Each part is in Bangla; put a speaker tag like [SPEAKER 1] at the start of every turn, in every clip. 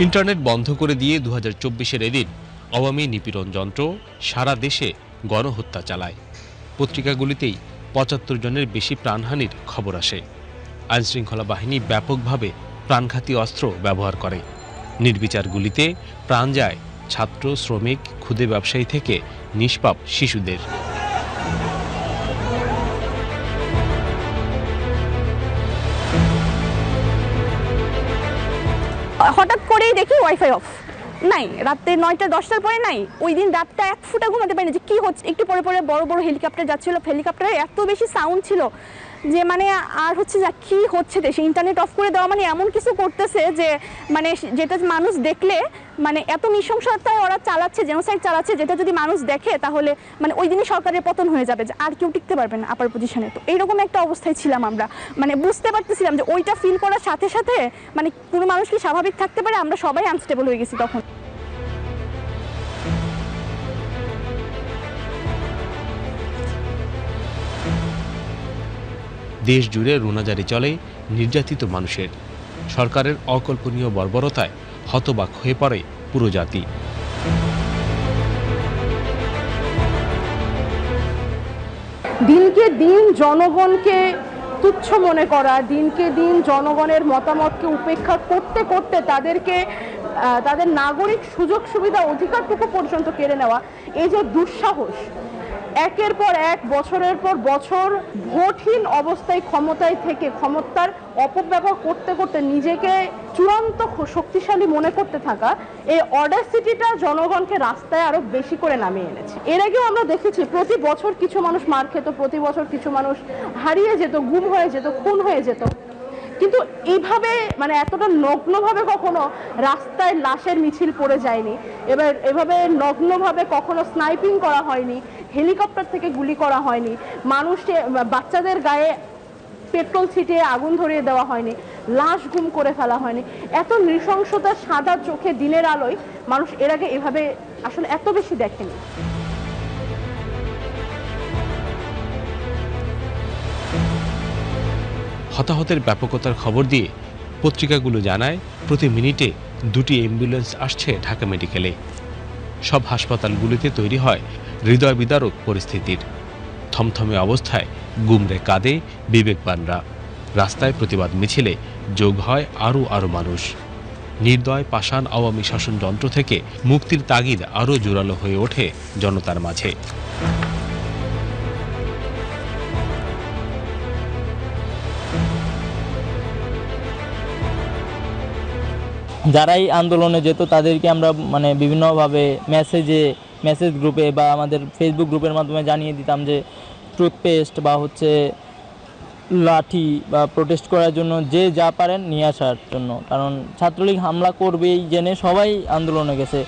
[SPEAKER 1] ইন্টারনেট বন্ধ করে দিয়ে দু হাজার চব্বিশের এদিন আওয়ামী নিপীড়ন যন্ত্র সারা দেশে গণহত্যা চালায়। পত্রিকাগুলিতেই পঁচাত্তর জনের বেশি প্রাণহানির খবর আসে। আইনশৃঙ্খলা বাহিনী ব্যাপকভাবে প্রাণঘাতী অস্ত্র ব্যবহার করে। নির্বিচার গুলিতে প্রাণ যায় ছাত্র, শ্রমিক, ক্ষুদে ব্যবসায়ী থেকে নিষ্পাপ শিশুদের।
[SPEAKER 2] হঠাৎ করেই দেখি ওয়াইফাই অফ নাই রাতে নয়টা, দশটার পরে নাই। ওই দিন রাতটা এক ফুটা ঘুমাতে পারিনি যে কি হচ্ছে। একটু পরে পরে বড় বড় হেলিকপ্টার যাচ্ছিল হেলিকপ্টারে এত বেশি সাউন্ড ছিল। যে মানে আর হচ্ছে যা কি হচ্ছে দেশে? ইন্টারনেট অফ করে দেওয়া মানে এমন কিছু করতেছে যে মানে যেটা মানুষ দেখলে মানে এত নৃশংসতায় ওরা চালাচ্ছে জেনোসাইড চালাচ্ছে, যেটা যদি মানুষ দেখে তাহলে মানে ওই দিনই সরকারের পতন হয়ে যাবে। যে আর কেউ টিকতে পারবে না আপার পজিশনে তো এইরকম একটা অবস্থায় ছিলাম আমরা। মানে বুঝতে পারতেছিলাম যে ওইটা ফিল করার সাথে সাথে মানে কোনো মানুষ কি স্বাভাবিক থাকতে পারে? আমরা সবাই আনস্টেবল হয়ে গেছি তখন।
[SPEAKER 1] দেশ জুড়ে রোনাজারি চলে নির্যাতিত মানুষের। সরকারের অকল্পনীয় বর্বরতায় হতবাক হয়ে পড়ে পুরো জাতি।
[SPEAKER 3] দিনকে দিন জনগণকে তুচ্ছ মনে করা, দিনকে দিন জনগণের মতামতকে উপেক্ষা করতে করতে তাদেরকে তাদের নাগরিক সুযোগ সুবিধা অধিকারটুকু পর্যন্ত কেড়ে নেওয়া, এই যে দুঃসাহস একের পর এক, বছরের পর বছর ভোটহীন অবস্থায় ক্ষমতায় থেকে ক্ষমতার অপব্যবহার করতে করতে নিজেকে চূড়ান্ত শক্তিশালী মনে করতে থাকা এই অডাসিটিটা জনগণকে রাস্তায় আরও বেশি করে নামিয়ে এনেছে। এর আগেও আমরা দেখেছি, প্রতি বছর কিছু মানুষ মার খেত, প্রতি বছর কিছু মানুষ হারিয়ে যেত, গুম হয়ে যেত, খুন হয়ে যেত। কিন্তু এইভাবে মানে এতটা নগ্নভাবে কখনো রাস্তায় লাশের মিছিল পড়ে যায়নি। এবার এভাবে নগ্নভাবে কখনো স্নাইপিং করা হয়নি, হেলিকপ্টার থেকে গুলি করা হয়নি মানুষে বাচ্চাদের গায়ে পেট্রোল ছিটিয়ে আগুন ধরিয়ে দেওয়া হয়নি, লাশ গুম করে ফেলা হয়নি। এত নৃশংসতা সাদা চোখে দিনের আলোয় মানুষ এর আগে এভাবে আসলে এত বেশি দেখেনি।
[SPEAKER 1] হতাহতের ব্যাপকতার খবর দিয়ে পত্রিকাগুলো জানায়, প্রতি মিনিটে দুটি অ্যাম্বুলেন্স আসছে ঢাকা মেডিকেলে। সব হাসপাতালগুলিতে তৈরি হয় হৃদয় বিদারক পরিস্থিতির। থমথমে অবস্থায় গুমরে কাঁদে বিবেকবানরা। রাস্তায় প্রতিবাদ মিছিলে যোগ হয় আরও আরও মানুষ। নির্দয় পাষাণ আওয়ামী শাসনযন্ত্র থেকে মুক্তির তাগিদ আরও জোরালো হয়ে ওঠে জনতার মাঝে।
[SPEAKER 4] যারাই আন্দোলনে যেত, তাদেরকে আমরা মানে বিভিন্নভাবে মেসেজে মেসেজ গ্রুপে বা আমাদের ফেসবুক গ্রুপের মাধ্যমে জানিয়ে দিতাম যে টুথপেস্ট বা হচ্ছে লাঠি বা প্রোটেস্ট করার জন্য যে যা পারেন নিয়ে আসার জন্য। কারণ ছাত্রলীগ হামলা করবেই জেনে সবাই আন্দোলনে গেছে।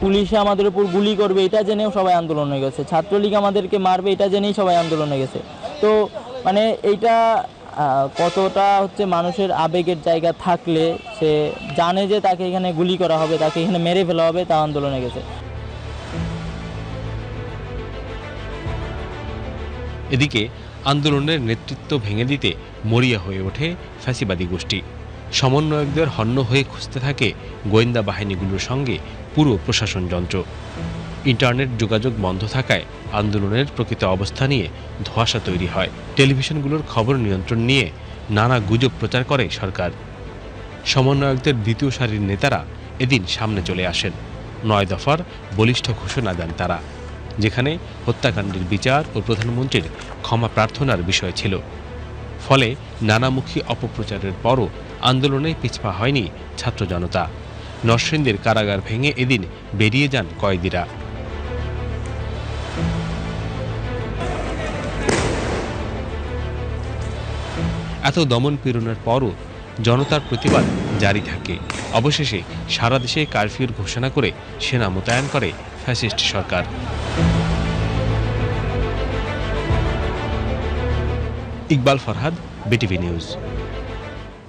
[SPEAKER 4] পুলিশে আমাদের উপর গুলি করবে, এটা জেনেও সবাই আন্দোলনে গেছে। ছাত্রলীগ আমাদেরকে মারবে, এটা জেনেই সবাই আন্দোলনে গেছে। তো মানে এইটা কতটা হচ্ছে মানুষের আবেগের জায়গা থাকলে সে জানে যে তাকে এখানে গুলি করা হবে, তাকে এখানে মেরে ফেলা হবে তা আন্দোলনে গেছে।
[SPEAKER 1] এদিকে আন্দোলনের নেতৃত্ব ভেঙে দিতে মরিয়া হয়ে ওঠে ফ্যাসিবাদী গোষ্ঠী। সমন্বয়কদের হন্য হয়ে খুঁজতে থাকে গোয়েন্দা বাহিনীগুলোর সঙ্গে পুরো প্রশাসন যন্ত্র। ইন্টারনেট যোগাযোগ বন্ধ থাকায় আন্দোলনের প্রকৃত অবস্থা নিয়ে ধোঁয়াশা তৈরি হয়। টেলিভিশনগুলোর খবর নিয়ন্ত্রণ নিয়ে নানা গুজব প্রচার করে সরকার। সমন্বয়কদের দ্বিতীয় সারির নেতারা এদিন সামনে চলে আসেন। নয় দফার বলিষ্ঠ ঘোষণা দেন তারা, যেখানে হত্যাকাণ্ডের বিচার ও প্রধানমন্ত্রীর ক্ষমা প্রার্থনার বিষয় ছিল। ফলে নানামুখী অপপ্রচারের পরও আন্দোলনে পিছপা হয়নি ছাত্র জনতা। নরসিংদীর কারাগার ভেঙে এদিন বেরিয়ে যান কয়েদিরা। এত দমন পীড়নের পরও জনতার প্রতিবাদ জারি থাকে। অবশেষে সারা দেশে কারফিউর ঘোষণা করে সেনা মোতায়েন করে ফ্যাসিস্ট সরকার। Iqbal Farhad, BTV news.